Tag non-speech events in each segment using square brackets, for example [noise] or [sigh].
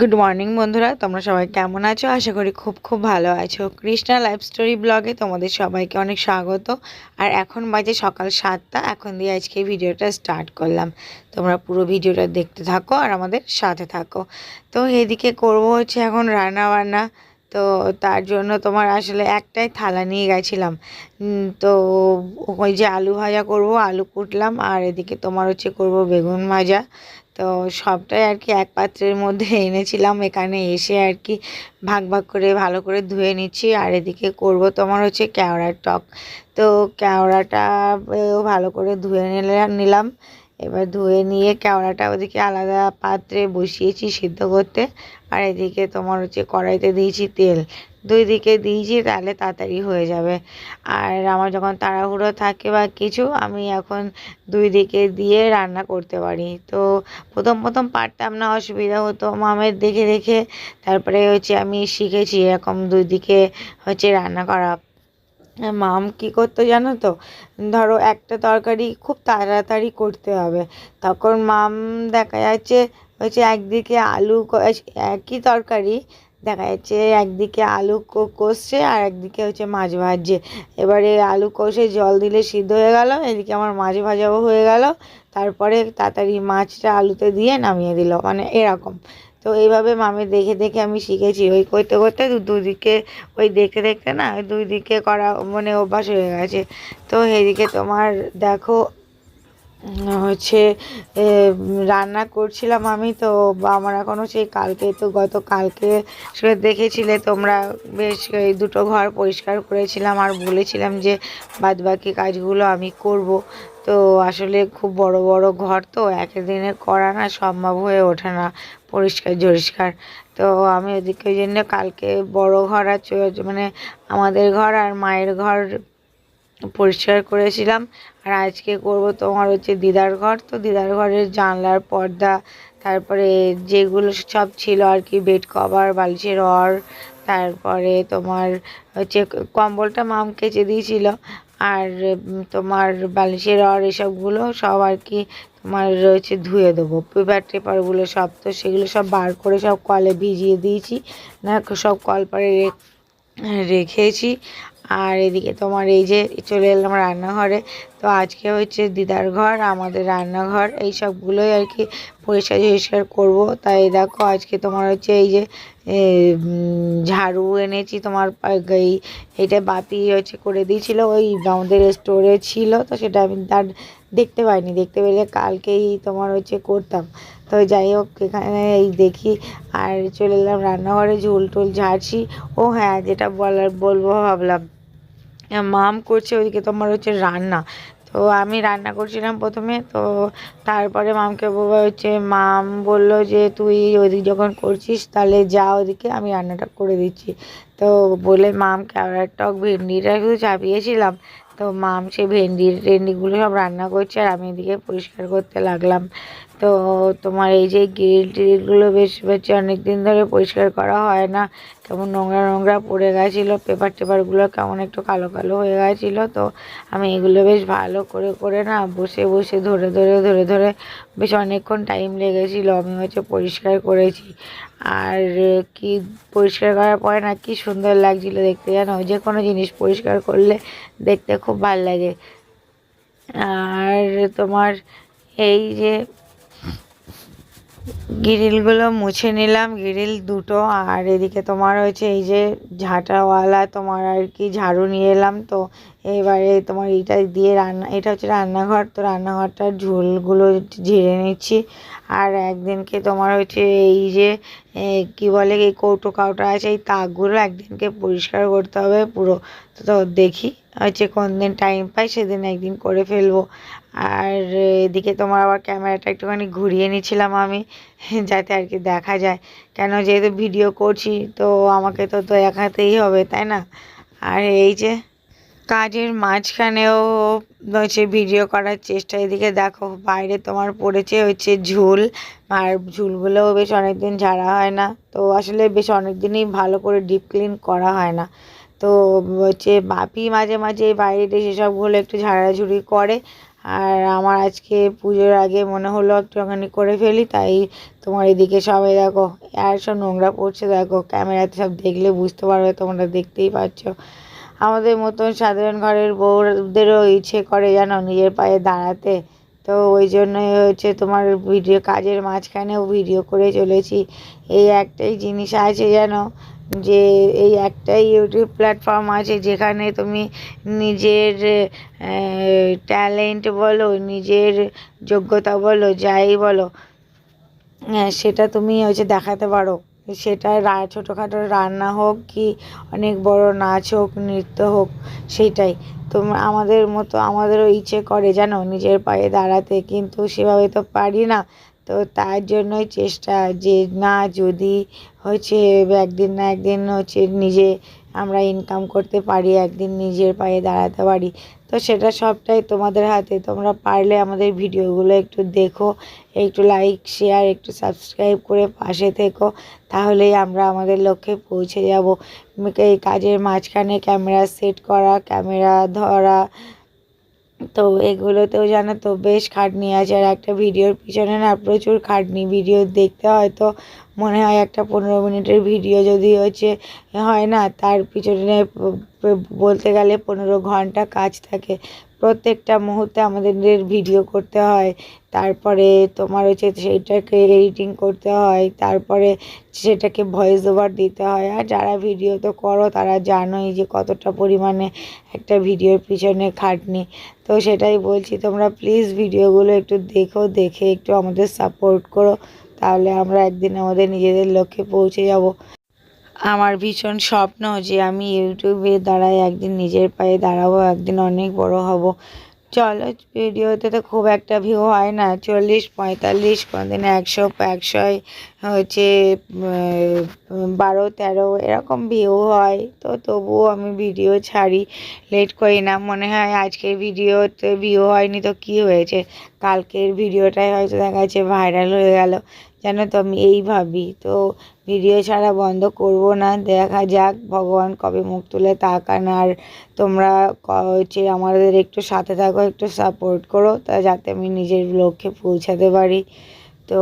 Good morning বন্ধুরা। তোমরা সবাই কেমন আছো? আশা করি খুব খুব ভালো আছো। কৃষ্ণা লাইফ স্টোরি ব্লগে তোমাদের সবাইকে অনেক স্বাগত। আর এখন বাজে সকাল সাতটা। এখন দিয়ে আজকে ভিডিওটা স্টার্ট করলাম। তোমরা পুরো ভিডিওটা দেখতে থাকো আর আমাদের সাথে থাকো। তো এদিকে করব হচ্ছে এখন রান্না বান্না তো তার জন্য তোমার আসলে একটাই থালা নিয়ে গেছিলাম। তো ওই যে আলু ভাজা করব, আলু কুটলাম। আর এদিকে তোমার হচ্ছে করব বেগুন ভাজা। তো সবটাই আর কি এক পাত্রের মধ্যে [laughs] এনেছিলাম। এখানে এসে আর কি ভাগ ভাগ করে, ভালো করে ধুয়ে নিচ্ছি। আর এদিকে করব তোমার হচ্ছে কেওড়ার টক। তো কেওড়াটা ভালো করে ধুয়ে নিলাম। এবার ধুয়ে নিয়ে কেওড়াটা ওদিকে আলাদা পাত্রে বসিয়েছি সিদ্ধ করতে। আর এদিকে তোমার হচ্ছে কড়াইতে দিয়েছি তেল। দুই দিকে দিয়েছি, তাহলে তাড়াতাড়ি হয়ে যাবে। আর আমার যখন তাড়াহুড়ো থাকে বা কিছু, আমি এখন দুই দিকে দিয়ে রান্না করতে পারি। তো প্রথম প্রথম পারতাম না, অসুবিধা হতো। মামের দেখে দেখে তারপরে হচ্ছে আমি শিখেছি এরকম দুই দিকে হচ্ছে রান্না করা। মাম কি করতো জানো তো? ধরো একটা তরকারি খুব তাড়াতাড়ি করতে হবে। তখন মাম দেখা যাচ্ছে হচ্ছে একদিকে আলু একই তরকারি, দেখা যাচ্ছে একদিকে আলু কষছে আর একদিকে হচ্ছে মাছ ভাজছে। এবারে আলু কষে জল দিলে সিদ্ধ হয়ে গেল, এদিকে আমার মাছ ভাজাও হয়ে গেল। তারপরে তাড়াতাড়ি মাছটা আলুতে দিয়ে নামিয়ে দিল মানে এরকম। তো এইভাবে মামি দেখে দেখে আমি শিখেছি। ওই করতে করতে দুদিকে ওই দেখতে দেখতে না ওই দুই দিকে করা মানে অভ্যাস হয়ে গেছে। তো এদিকে তোমার দেখো হচ্ছে রান্না করছিলাম আমি, তো আমার এখনও সেই কালকে, তো গত কালকে সে দেখেছিলে তোমরা, বেশ এই দুটো ঘর পরিষ্কার করেছিলাম আর বলেছিলাম যে বাদবাকি কাজগুলো আমি করব। তো আসলে খুব বড় বড় ঘর তো, একদিনে করা না সম্ভব হয়ে ওঠে না পরিষ্কার জরিষ্কার। তো আমি ওদিকে ওই জন্য কালকে বড় ঘর আর মানে আমাদের ঘর আর মায়ের ঘর পরিষ্কার করেছিলাম। আর আজকে করব তোমার হচ্ছে দিদার ঘর। তো দিদার ঘরের জানলার পর্দা, তারপরে যেগুলো সব ছিল আর কি বেড কভার বালিশের অর তারপরে তোমার হচ্ছে কম্বলটা মাম কেচে দিয়েছিল। আর তোমার বালিশের অর এসবগুলো সব আর কি তোমার হচ্ছে ধুয়ে দেবো। পেপার টেপারগুলো সব তো সেগুলো সব বার করে সব কলে ভিজিয়ে দিয়েছি। না, সব কলপারে রে- রেখেছি। আর এদিকে তোমার এই যে চলে এলাম রান্নাঘরে। তো আজকে হচ্ছে দিদার ঘর, আমাদের রান্নাঘর, এই সবগুলোই আর কি পরিষ্কার পরিষ্কার করব। তাই দেখো আজকে তোমার হচ্ছে এই যে ঝাড়ু এনেছি তোমার, এই, এটা বাপি হচ্ছে করে দিয়েছিল, ওই আমাদের স্টোরে ছিল, তো সেটা আমি তার দেখতে পাইনি। দেখতে পেলে কালকেই তোমার হচ্ছে করতাম। তো যাই হোক, এখানে এই দেখি, আর চলে এলাম রান্নাঘরে ঝোল টোল ঝাড়ছি। ও হ্যাঁ যেটা বলার বলব ভাবলাম। মাম করছে, ওইদিকে তোমার হচ্ছে রান্না। তো আমি রান্না করছিলাম প্রথমে, তো তারপরে মামকে বলব, হচ্ছে মাম বলল যে, তুই ওইদিক যখন করছিস, তাহলে যা ওদিকে আমি রান্নাটা করে দিচ্ছি। তো বলে মাম কেওড়ার টক ভেন্ডিটা শুধু চাপিয়েছিলাম। তো মাম সে ভেন্ডি টেন্ডিগুলো সব রান্না করছে, আর আমি এদিকে পরিষ্কার করতে লাগলাম। তো তোমার এই যে গ্রিল টিলগুলো বেশ হচ্ছে অনেক দিন ধরে পরিষ্কার করা হয় না। কেমন নোংরা নোংরা পড়ে গেছিল, পেপার টেপারগুলো কেমন একটু কালো কালো হয়ে গেছিল। তো আমি এগুলো বেশ ভালো করে করে না বসে বসে ধরে ধরে ধরে ধরে বেশ অনেকক্ষণ টাইম লেগেছিলো। আমি হচ্ছে পরিষ্কার করেছি। আর কি পরিষ্কার করার পরে না কি সুন্দর লাগছিল দেখতে জানো? যে কোনো জিনিস পরিষ্কার করলে দেখতে খুব ভালো লাগে। আর তোমার এই যে গ্রিলগুলো মুছে নিলাম, গ্রিল দুটো, আর এদিকে তোমার হচ্ছে এই যে ঝাঁটাওয়ালা, তোমার আর কি ঝাড়ু নিয়ে এলাম। তো এবারে তোমার এইটা দিয়ে রান্না, এটা হচ্ছে রান্নাঘর, তো রান্নাঘরটার ঝোলগুলো ঝেড়ে নিচ্ছি। আর একদিনকে তোমার হচ্ছে এই যে কি বলে, এই কৌটো কাউটা আছে, এই তাকগুলো একদিনকে পরিষ্কার করতে হবে পুরো। তো দেখি হচ্ছে কোন দিন টাইম পাই সেদিন একদিন করে ফেলব। আর এদিকে তোমার আবার ক্যামেরাটা একটুখানি ঘুরিয়ে নিচ্ছিলাম আমি, যাতে আর কি দেখা যায়। কেন যেহেতু ভিডিও করছি, তো আমাকে তো তো দেখাতেই হবে, তাই না? আর এই যে কাজের মাঝখানেও হচ্ছে ভিডিও করার চেষ্টা, এদিকে দেখো বাইরে তোমার পড়েছে হচ্ছে ঝুল। আর ঝুলগুলোও বেশ অনেক দিন ঝাড়া হয় না, তো আসলে বেশ অনেক দিনই ভালো করে ডিপ ক্লিন করা হয় না। তো হচ্ছে বাপি মাঝে মাঝে বাইরে সেসবগুলো একটু ঝাড়াঝুড়ি করে। আর আমার আজকে পুজোর আগে মনে হলো একটু একটুখানি করে ফেলি, তাই তোমার এদিকে সবাই দেখো, আর সব নোংরা পড়ছে দেখো, ক্যামেরাতে সব দেখলে বুঝতে পারবে তোমরা দেখতেই পাচ্ছ। আমাদের মতন সাধারণ ঘরের বউদেরও ইচ্ছে করে জানো নিজের পায়ে দাঁড়াতে। তো ওই জন্যই হচ্ছে তোমার ভিডিও, কাজের মাঝখানেও ভিডিও করে চলেছি। এই একটাই জিনিস আছে যেন যে এই একটাই ইউটিউব প্ল্যাটফর্ম আছে যেখানে তুমি নিজের ট্যালেন্ট বলো, নিজের যোগ্যতা বলো, যাই বলো সেটা তুমি হচ্ছে দেখাতে পারো। সেটা ছোটোখাটো রান্না হোক কি অনেক বড় নাচ হোক, নৃত্য হোক সেটাই তো আমাদের মতো, আমাদেরও ইচ্ছে করে জানো নিজের পায়ে দাঁড়াতে, কিন্তু সেভাবে তো পারি না। তো তার জন্যই চেষ্টা যে না, যদি হচ্ছে একদিন না একদিন হচ্ছে নিজে আমরা ইনকাম করতে পারি, একদিন নিজের পায়ে দাঁড়াতে পারি, তো সেটা সবটাই তোমাদের হাতে। তোমরা পারলে আমাদের ভিডিওগুলো একটু দেখো, একটু লাইক শেয়ার একটু সাবস্ক্রাইব করে পাশে থেকো, তাহলেই আমরা আমাদের লক্ষ্যে পৌঁছে যাব। এই কাজের মাঝখানে ক্যামেরা সেট করা ক্যামেরা ধরা তো এগুলোতেও জানো তো বেশ খাটনি আছে আর একটা ভিডিওর পিছনে না প্রচুর খাটনি ভিডিও দেখতে হয়তো মনে হয় একটা পনেরো মিনিটের ভিডিও যদি হচ্ছে হয় না তার পিছনে বলতে গেলে পনেরো ঘণ্টা কাজ থাকে। প্রত্যেকটা মুহূর্তে আমাদের ভিডিও করতে হয়। তারপরে তোমার হচ্ছে সেইটাকে এডিটিং করতে হয়। তারপরে সেটাকে ভয়েস ওভার দিতে হয়। আর যারা ভিডিও তো করো, তারা জানোই যে কতটা পরিমাণে একটা ভিডিওর পিছনে খাটনি। তো সেটাই বলছি, তোমরা প্লিজ ভিডিওগুলো একটু দেখো, দেখে একটু আমাদের সাপোর্ট করো। তাহলে আমরা একদিন আমাদের নিজেদের লক্ষ্যে পৌঁছে যাব। আমার ভীষণ স্বপ্ন যে আমি ইউটিউবের দ্বারাই একদিন নিজের পায়ে দাঁড়াবো, একদিন অনেক বড় হব। চলো, ভিডিওতে তো খুব একটা ভিউ হয় না। চল্লিশ, পঁয়তাল্লিশ, কোনোদিন একশো, একশোয় হচ্ছে বারো, তেরো, এরকম ভিউ হয়। তো তবুও আমি ভিডিও ছাড়ি। লেট করি না। মনে হয় আজকের ভিডিওতে ভিউ হয়নি তো কি হয়েছে? কালকের ভিডিওটাই হয়তো দেখা যাচ্ছে ভাইরাল হয়ে গেল। জানো তো, আমি এই ভাবি। তো ভিডিও ছাড়া বন্ধ করব না। দেখা যাক, ভগবান কবে মুখ তুলে তাকান। আর তোমরা হচ্ছে আমাদের একটু সাথে থাকো, একটু সাপোর্ট করো, তা যাতে আমি নিজের লক্ষ্যে পৌঁছাতে পারি। তো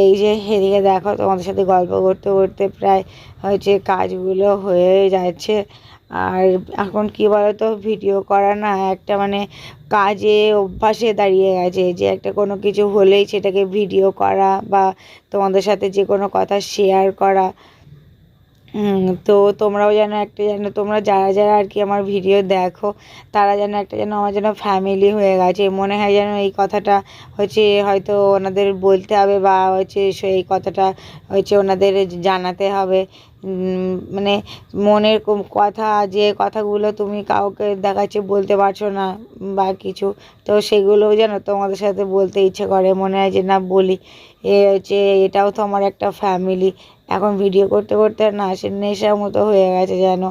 এই যে এদিকে দেখো, তোমাদের সাথে গল্প করতে করতে প্রায় হচ্ছে কাজগুলো হয়ে যাচ্ছে। আর এখন কী বলতো ভিডিও করা না একটা মানে কাজে অভ্যাসে দাঁড়িয়ে গেছে যে একটা কোনো কিছু হলেই সেটাকে ভিডিও করা বা তোমাদের সাথে যে কোনো কথা শেয়ার করা। তো তোমরাও যেন একটা যেন, তোমরা যারা যারা আর কি আমার ভিডিও দেখো, তারা যেন একটা যেন আমার যেন ফ্যামিলি হয়ে গেছে। মনে হয় যেন এই কথাটা হচ্ছে হয়তো ওনাদের বলতে হবে বা হচ্ছে সেই কথাটা হচ্ছে ওনাদের জানাতে হবে। মানে মনের কথা যে কথাগুলো তুমি কাউকে দেখাচ্ছে বলতে পারছ না বা কিছু, তো সেগুলোও যেন তোমাদের সাথে বলতে ইচ্ছে করে। মনে হয় যে না বলি, এ হচ্ছে এটাও তো আমার একটা ফ্যামিলি এখন ভিডিও করতে করতে না সে নেশার মতো হয়ে গেছে যেন।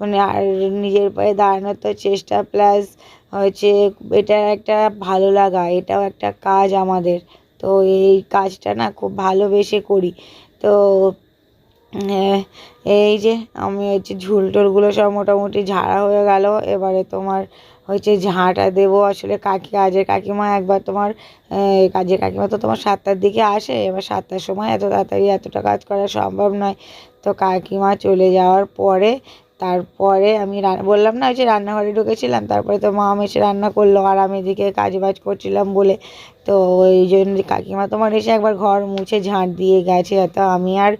মানে আর নিজের পায়ে দাঁড়ানোর তো চেষ্টা প্লাস হচ্ছে এটা একটা ভালো লাগা, এটাও একটা কাজ আমাদের। তো এই কাজটা না খুব ভালোবেসে করি। তো এই যে আমি হচ্ছে ঝুল টুলগুলো সব মোটামুটি ঝাড়া হয়ে গেল। এবারে তোমার হচ্ছে ঝাঁটা দেবো আসলে কাকি, কাজের কাকিমা একবার তোমার কাজের কাকিমা তো তোমার সাতটার দিকে আসে। এবার সাতটার সময় এত তাড়াতাড়ি এতটা কাজ করা সম্ভব নয়। তো কাকিমা চলে যাওয়ার পরে তারপরে আমি বললাম না ওই যে রান্নাঘরে ঢুকেছিলাম, তারপরে তো মা এসে রান্না করল আর আমি এদিকে কাজ বাজ করছিলাম বলে। তো ওই জন্য কাকিমা তোমার এসে একবার ঘর মুছে ঝাঁট দিয়ে গেছে তো আমি আর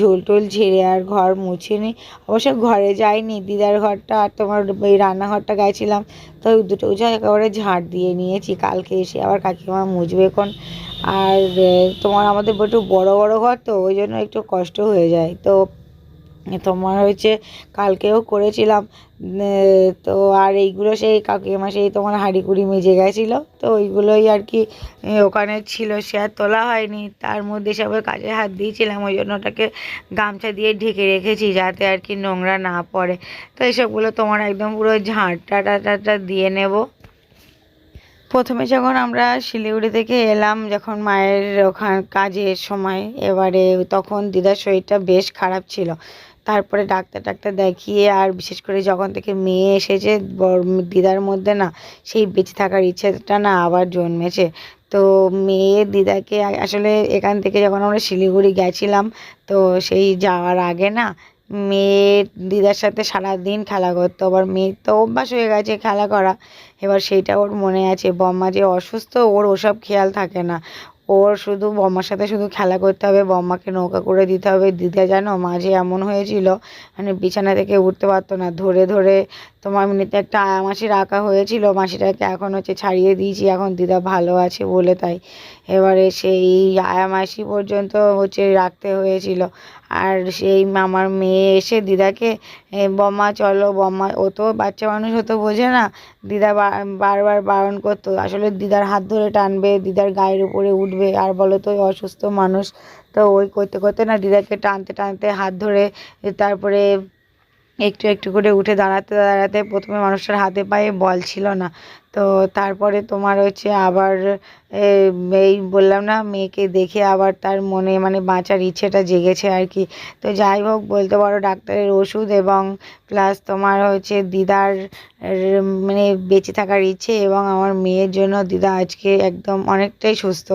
ঝোল টোল ঝেড়ে আর ঘর মুছিনি। অবশ্য ঘরে যাইনি, দিদার ঘরটা আর তোমার এই রান্নাঘরটা গেছিলাম, তো ওই দুটো একেবারে ঝাঁট দিয়ে নিয়েছি, কালকে এসে আবার কাকিমা মুছবে এখন। আর তোমার আমাদের একটু বড় বড় ঘর তো, ওই জন্য একটু কষ্ট হয়ে যায়। তো তোমার হচ্ছে কালকেও করেছিলাম তো আর এইগুলো সেই কাকিমা সেই তোমার হাঁড়ি কুড়ি মেজে গেছিল, তো ওইগুলোই আর কি ওখানে ছিল সে আর তোলা হয়নি, তার মধ্যে সবাই কাজে হাত দিয়েছিলাম, ওই জন্য ওটাকে গামছা দিয়ে ঢেকে রেখেছি যাতে আর কি নোংরা না পড়ে, তো এইসবগুলো তোমার একদম পুরো ঝাঁটা টাটা দিয়ে নেব। প্রথমে যখন আমরা শিলিগুড়ি থেকে এলাম, যখন মায়ের ওখান কাজের সময়, এবারে তখন দিদার শরীরটা বেশ খারাপ ছিল তারপরে ডাক্তার টাক্তার দেখিয়ে আর বিশেষ করে যখন থেকে মেয়ে এসেছে দিদার মধ্যে না সেই বেঁচে থাকার ইচ্ছেটা না আবার জন্মেছে। তো মেয়ে দিদাকে আসলে এখান থেকে যখন আমরা শিলিগুড়ি গেছিলাম, তো সেই যাওয়ার আগে না মেয়ে দিদার সাথে সারাদিন খেলা করতো। আবার মেয়ের তো অভ্যাস হয়ে গেছে খেলা করা। এবার সেইটা ওর মনে আছে। বম্মা যে অসুস্থ, ওর ওসব খেয়াল থাকে না। ওর শুধু বম্মার সাথে শুধু খেলা করতে হবে, বম্মাকে নৌকা করে দিতে হবে। দিদা জানো মাঝে এমন হয়েছিল মানে বিছানা থেকে উঠতে পারতো না। ধরে ধরে তোমার এমনিতে একটা মাসি রাখা হয়েছিল, মাসিটাকে এখন হচ্ছে ছাড়িয়ে দিয়েছি, এখন দিদা ভালো আছে বলে তাই। এবারে সেই মাসি পর্যন্ত হচ্ছে রাখতে হয়েছিল। আর সেই আমার মেয়ে এসে দিদাকে এ, বম্মা চলো বম্মা ও তো বাচ্চা মানুষ হতো বোঝে না। দিদা বারবার বারণ করতো আসলে দিদার হাত ধরে টানবে দিদার গায়ের উপরে উঠবে আর বলো তো অসুস্থ মানুষ। তো ওই করতে করতে না দিদাকে টানতে টানতে হাত ধরে তারপরে একটু একটু করে উঠে দাঁড়াতে দাঁড়াতে প্রথমে মানুষটার হাতে পায়ে বল ছিল না। তো তারপরে তোমার হচ্ছে আবার এই বললাম না, মেয়েকে দেখে আবার তার মনে মানে বাঁচার ইচ্ছেটা জেগেছে আর কি। তো যাই হোক, বলতে পারো ডাক্তারের ওষুধ এবং প্লাস তোমার হচ্ছে দিদার মানে বেঁচে থাকার ইচ্ছে এবং আমার মেয়ের জন্য দিদা আজকে একদম অনেকটাই সুস্থ।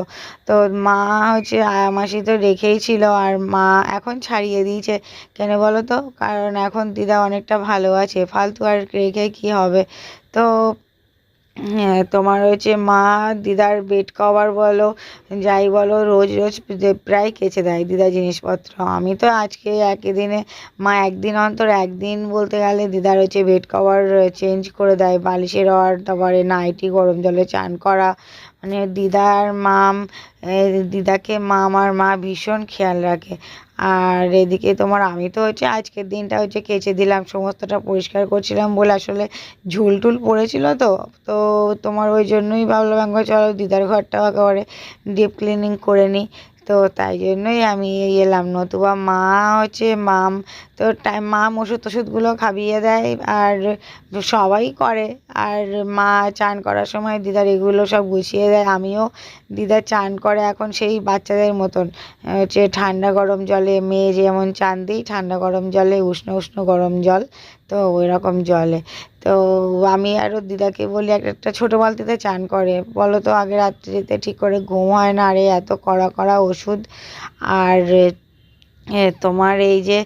তো মা হচ্ছে মাসি তো রেখেই ছিল আর মা এখন ছাড়িয়ে দিয়েছে। কেন বলো তো? কারণ এখন দিদা অনেকটা ভালো আছে। ফালতু আর রেখে কি হবে? তো তোমার হচ্ছে মা দিদার বেড কভার বলো, যাই বলো, রোজ রোজ প্রায় কেচে দেয় দিদা জিনিসপত্র। আমি তো আজকে একই দিনে, মা একদিন অন্তর একদিন বলতে গেলে দিদার হচ্ছে বেড কভার চেঞ্জ করে দেয়, বালিশের রড তারপরে নাইটি গরম জলে চান করা মানে দিদার মাম দিদাকে মাম আর মা ভীষণ খেয়াল রাখে। আর এদিকে তোমার আমি তো হচ্ছে আজকের দিনটা হচ্ছে কেচে দিলাম, সমস্তটা পরিষ্কার করছিলাম বলে আসলে ঝুল টুল পড়েছিল তো। তো তোমার ওই জন্যই ভাবলাম একবার চলো দিদার ঘরটাও একেবারে ডিপ ক্লিনিং করে নিই। তো তাই জন্যই আমি এলাম। নতুবা মা হচ্ছে মাম, তো টাইম মাম ওষুধ টষুধগুলো খাইয়ে দেয় আর সবাই করে। আর মা চান করার সময় দিদার এগুলো সব গুছিয়ে দেয়, আমিও দিদা চান করে এখন সেই বাচ্চাদের মতন। হচ্ছে ঠান্ডা গরম জলে মেয়ে যেমন চান দিই, ঠান্ডা গরম জলে উষ্ণ উষ্ণ গরম জল, তো ওই রকম জলে। তো আমি আরও দিদাকে বলি, একটা একটা ছোটো বালতিতে চান করে। বলো তো, আগে রাত্রিতে ঠিক করে ঘুম হয় না আর এত কড়া কড়া ওষুধ। আর তোমার এই যে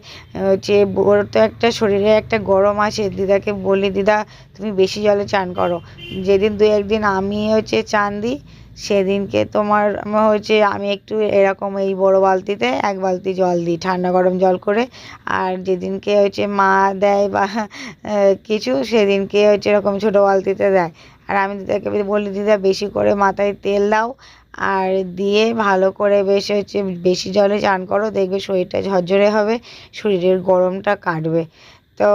হচ্ছে ওর তো একটা শরীরে একটা গরম আছে, দিদাকে বলি, দিদা, তুমি বেশি জলে চান করো। যেদিন দু একদিন আমি হচ্ছে চান দিই সেদিনকে তোমার হচ্ছে আমি একটু এরকম এই বড় বালতিতে এক বালতি জল দিই, ঠান্ডা গরম জল করে। আর যেদিনকে হচ্ছে মা দেয় বা কিছু, সেদিনকে হচ্ছে এরকম ছোটো বালতিতে দেয়। আর আমি দিদাকে বলি, দিদা, বেশি করে মাথায় তেল দাও আর দিয়ে ভালো করে বেশ হচ্ছে, বেশি জলে চান করো, দেখবে শরীরটা ঝরঝরে হবে, শরীরের গরমটা কাটবে। তো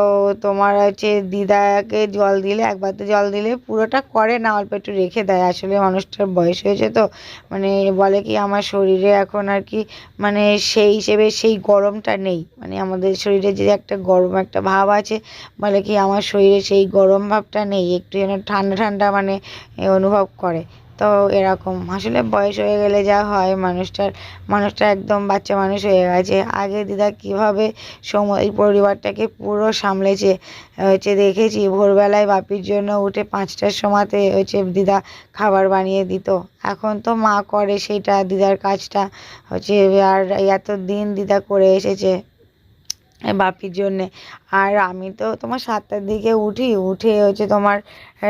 তোমার হচ্ছে দিদাকে জল দিলে এক বালতি জল দিলে পুরোটা করে না, অল্প একটু রেখে দেয়। আসলে মানুষটার বয়স হয়েছে তো মানে বলে কি আমার শরীরে এখন আর কি মানে সেই হিসেবে সেই গরমটা নেই। মানে আমাদের শরীরে যে একটা গরম একটা ভাব আছে, বলে কি আমার শরীরে সেই গরম ভাবটা নেই, একটু যেন ঠান্ডা ঠান্ডা মানে অনুভব করে। তো এরকম। আসলে বয়স হয়ে গেলে যা হয়, মানুষটার, মানুষটা একদম বাচ্চা মানুষ হয়ে গেছে। আগে দিদা কীভাবে সময় পরিবারটাকে পুরো সামলেছে, হচ্ছে দেখেছি, ভোরবেলায় বাপির জন্য উঠে পাঁচটার সময়তে হচ্ছে দিদা খাবার বানিয়ে দিত। এখন তো মা করে, সেটা দিদার কাজটা। হচ্ছে আর এত দিন দিদা করে এসেছে। বাপির জন্যে। আর আমি তো তোমার সাতটার দিকে উঠি, উঠে হচ্ছে তোমার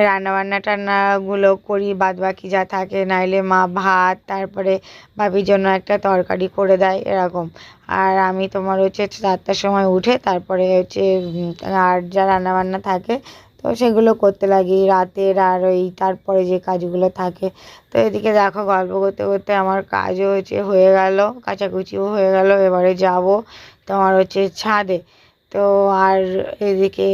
রান্নাবান্না টান্নাগুলো করি বাদ বাকি যা থাকে, নাইলে মা ভাত, তারপরে বাপির জন্য একটা তরকারি করে দেয়, এরকম। আর আমি তোমার হচ্ছে সাতটার সময় উঠে, তারপরে হচ্ছে আর যা রান্নাবান্না থাকে, তো সেগুলো করতে লাগি রাতের আর ওই তারপরে যে কাজগুলো থাকে। তো এদিকে দেখো গল্প করতে করতে আমার কাজও হচ্ছে হয়ে গেল, কাচাকুচিও হয়ে গেল, এবারে যাব। তোমার হচ্ছে ছাদে। তো আর এদিকে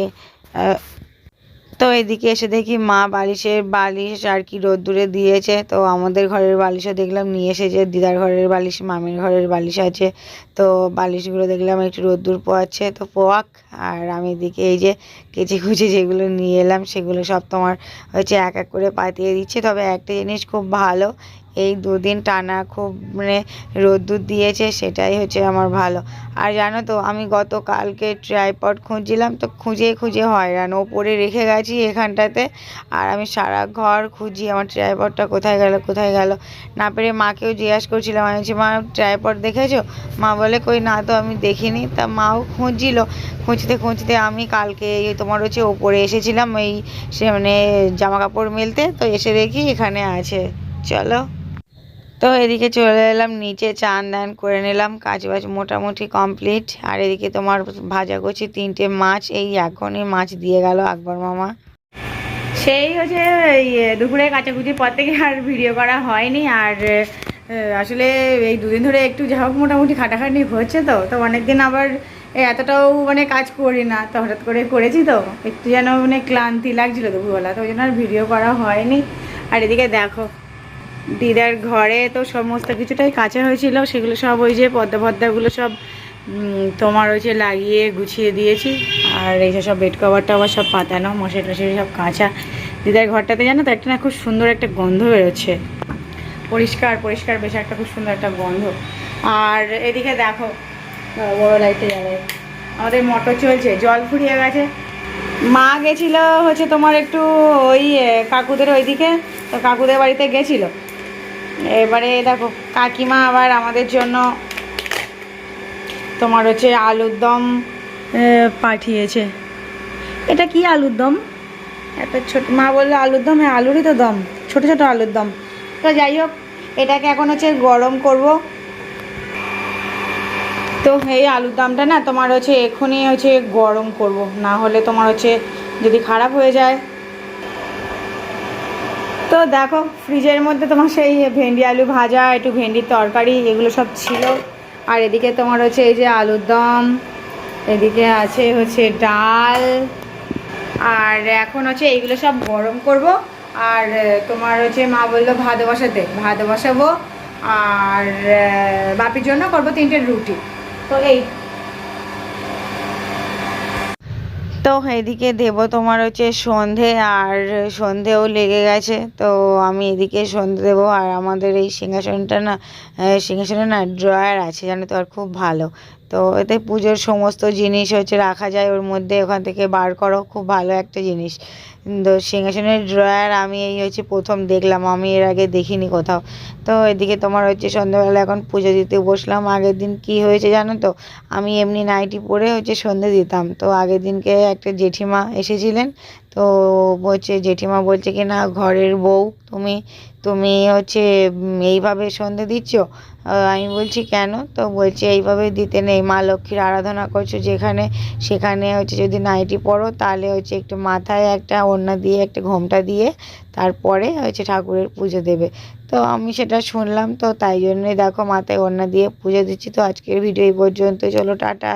তো এদিকে এসে দেখি মা বালিশের বালিশ আর কি রোদ্দুরে দিয়েছে। তো আমাদের ঘরের বালিশও দেখলাম, নিয়ে এসেছে দিদার ঘরের বালিশ, মামির ঘরের বালিশ আছে। তো বালিশগুলো দেখলাম, একটু রোদ্দুর পোয়াচ্ছে। তো পোয়াক, আর আমি এদিকে এই যে কেচে কুচে যেগুলো নিয়ে এলাম, সেগুলো সব তোমার হচ্ছে এক এক করে পাতিয়ে দিচ্ছে। তবে একটা জিনিস খুব ভালো এই দুদিন টানা খুব মানে রোদ্দুর দিয়েছে, সেটাই হচ্ছে আমার ভালো। আর জানো তো, আমি গতকালকে ট্রাইপড খুঁজছিলাম, তো খুঁজে খুঁজে হয়রান। ওপরে রেখে গেছি এখানটাতে, আর আমি সারা ঘর খুঁজি, আমার ট্রাইপডটা কোথায় গেল কোথায় গেল। না পেরে মাকেও জিজ্ঞাসা করছিলাম, আমি বলছি, মা ট্রাইপড দেখেছ? মা বলে, কই না তো, আমি দেখিনি। তা মাও খুঁজছিল। খুঁজতে খুঁজতে আমি কালকে এই তোমার হচ্ছে ওপরে এসেছিলাম, এই সে মানে জামা কাপড় মেলতে, তো এসে দেখি এখানে আছে। চলো। তো এদিকে চলে এলাম, নিচে চান দান করে নিলাম কাজ বাজ মোটামুটি কমপ্লিট আর এদিকে তোমার ভাজা করছি তিনটে মাছ, এই এখনই মাছ দিয়ে গেল আকবর মামা। সেই হচ্ছে দুপুরে কাচাকুচির পর থেকে আর ভিডিও করা হয়নি। আর আসলে এই দুদিন ধরে একটু যা হোক মোটামুটি খাটাখাটি হচ্ছে তো তো অনেকদিন আবার এতটাও মানে কাজ করি না, তো হঠাৎ করে করেছি তো, একটু যেন মানে ক্লান্তি লাগছিল দুপুরবেলা, তো ওই জন্য আর ভিডিও করা হয়নি। আর এদিকে দেখো দিদার ঘরে তো সমস্ত কিছুটাই কাঁচা হয়েছিল, সেগুলো সব ওই যে পদ্মা পদ্মাগুলো সব তোমার ওই যে লাগিয়ে গুছিয়ে দিয়েছি, আর এই যে সব বেড কভার টাভার সব পাতানো, মশারি টশারি সব কাঁচা। দিদার ঘরটাতে জানো তো, একটা না খুব সুন্দর একটা গন্ধ বেরোচ্ছে। পরিষ্কার পরিষ্কার বেশ একটা খুব সুন্দর একটা গন্ধ। আর এদিকে দেখো বড় লাইটে যাবে আমাদের মোটর চলছে, জল ফুরিয়ে গেছে। মা গেছিল হচ্ছে তোমার একটু ওই কাকুদের ওইদিকে, তো কাকুদের বাড়িতে গেছিল। এবারে দেখো, কাকিমা আবার আমাদের জন্য তোমার হচ্ছে আলুর দম পাঠিয়েছে। এটা কি আলুর দম? একটা ছোট, মা বলল আলুর দম হ্যাঁ আলুরই তো দম, ছোট ছোট আলুর দম। তো যাই হোক, এটাকে এখন হচ্ছে গরম করব। তো এই আলুর দমটা না তোমার হচ্ছে এখনই হচ্ছে গরম করব, না হলে তোমার হচ্ছে যদি খারাপ হয়ে যায় তো দেখো, ফ্রিজের মধ্যে তোমার সেই ভেন্ডি, আলু ভাজা, একটু ভেন্ডির তরকারি, এগুলো সব ছিল। আর এদিকে তোমার হচ্ছে এই যে আলুর দম, এদিকে আছে হচ্ছে ডাল, আর এখন হচ্ছে এইগুলো সব গরম করব। আর তোমার হচ্ছে মা বলল ভাত বসাতে, ভাত বসাবো। আর বাপির জন্য করব তিনটে রুটি। তো এই তো এদিকে দেব তোমার হচ্ছে সন্ধে আর সন্ধেও লেগে গেছে। তো আমি এদিকে সন্ধে দেবো আর আমাদের এই সিংহাসনটা না সিংহাসনে না ড্রয়ার আছে, জানো তো, আর খুব ভালো। তো এতে পুজোর সমস্ত জিনিস হচ্ছে রাখা যায়, ওর মধ্যে ওখান থেকে বার করো, খুব ভালো একটা জিনিস। তো সিংহাসনের ড্রয়ার আমি এই হচ্ছে প্রথম দেখলাম, আমি এর আগে দেখিনি কোথাও। তো এদিকে তোমার হচ্ছে সন্ধ্যেবেলা এখন পুজো দিতে বসলাম, আগের দিন কি হয়েছে জানো তো? আমি এমনি নাইটি পরে হচ্ছে সন্ধে দিতাম। তো আগের দিনকে একটা জেঠিমা এসেছিলেন, তো বলছে জেঠিমা বলছে কি না, ঘরের বউ, তুমি তুমি হচ্ছে এইভাবে সন্ধে দিচ্ছ? আমি বলছি, কেন? তো বলছে, এইভাবে দিতে নেই। মা লক্ষ্মীর আরাধনা করছ যেখানে, সেখানে হচ্ছে যদি নাইটি পরো, তাহলে হচ্ছে একটু মাথায় একটা ওড়না দিয়ে, একটা ঘোমটা দিয়ে তারপরে হচ্ছে ঠাকুরের পুজো দেবে। তো আমি সেটা শুনলাম, তো তাই জন্যই দেখো মাথায় ওড়না দিয়ে পুজো দিচ্ছি। তো আজকের ভিডিও এই পর্যন্ত। চলো, টাটা।